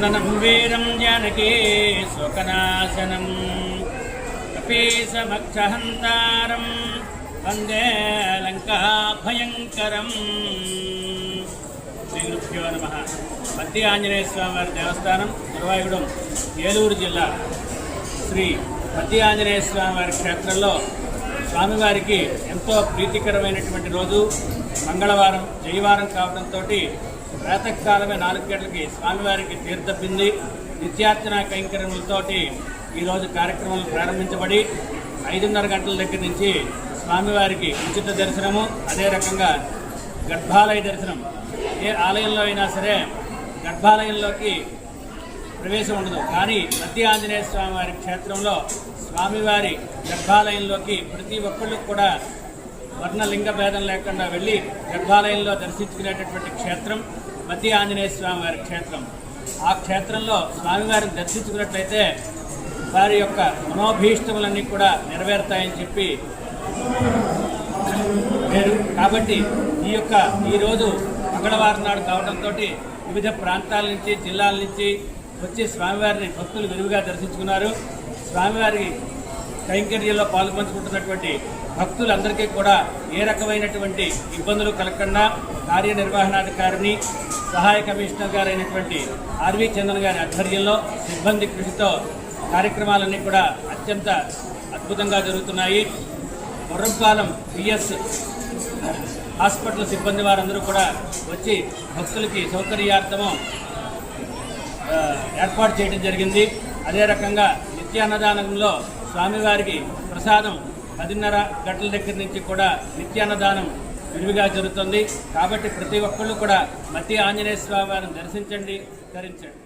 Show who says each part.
Speaker 1: నందనం వీరం జానకే శోకనాశనం. కపీశమక్షహంతారం వందేలంకాభయంకరం శ్రీ గురుభ్యో నమ. మధ్య ఆంజనేయ స్వామివారి దేవస్థానం గురువాయుగూడెం ఏలూరు జిల్లా. శ్రీ మధ్య ఆంజనేయ స్వామివారి క్షేత్రంలో స్వామివారికి ఎంతో ప్రీతికరమైనటువంటి రోజు. మంగళవారం జయవారం కావడంతో ప్రాతకాలమే నాలుగు గంటలకి స్వామివారికి తీర్థపింది నిత్యార్చన కైంకర్యములతోటి ఈరోజు కార్యక్రమాలు ప్రారంభించబడి ఐదున్నర గంటల దగ్గర నుంచి స్వామివారికి ఉచిత దర్శనము అదే రకంగా గర్భాలయ దర్శనం. ఏ ఆలయంలో అయినా సరే గర్భాలయంలోకి ప్రవేశం ఉండదు. కానీ మధ్య ఆంజనేయ స్వామివారి క్షేత్రంలో స్వామివారి గర్భాలయంలోకి ప్రతి ఒక్కళ్ళు కూడా వర్ణలింగ భేదం లేకుండా వెళ్ళి గర్భాలయంలో దర్శించుకునేటటువంటి క్షేత్రం మధ్య ఆంజనేయ స్వామి వారి క్షేత్రం. ఆ క్షేత్రంలో స్వామివారిని దర్శించుకున్నట్లయితే వారి యొక్క మనోభీష్టములన్నీ కూడా నెరవేరుతాయని చెప్పి పేరు కాబట్టి ఈ యొక్క ఈరోజు మంగళవారం నాడు కావడంతో వివిధ ప్రాంతాల నుంచి జిల్లాల నుంచి వచ్చి స్వామివారిని భక్తులు విరివిగా దర్శించుకున్నారు. స్వామివారి కైంకర్యంలో పాల్పంచుకుంటున్నటువంటి భక్తులందరికీ కూడా ఏ రకమైనటువంటి ఇబ్బందులు కలగకుండా కార్యనిర్వహణాధికారిని సహాయ కమిషనర్ గారైనటువంటి ఆర్వి చందన్ గారి ఆధ్వర్యంలో సిబ్బంది కృషితో కార్యక్రమాలన్నీ కూడా అత్యంత అద్భుతంగా జరుగుతున్నాయి. గుర్రంపాలెం పిఎస్ హాస్పిటల్ సిబ్బంది వారందరూ కూడా వచ్చి భక్తులకి సౌకర్యార్థము ఏర్పాటు చేయడం జరిగింది. అదే రకంగా నిత్యాన్నదానంలో స్వామివారికి ప్రసాదం పదిన్నర గంటల దగ్గర నుంచి కూడా నిత్యాన్నదానం విరివిగా జరుగుతుంది. కాబట్టి ప్రతి ఒక్కళ్ళు కూడా మధ్య ఆంజనేయ స్వామి వారిని దర్శించండి ధరించండి.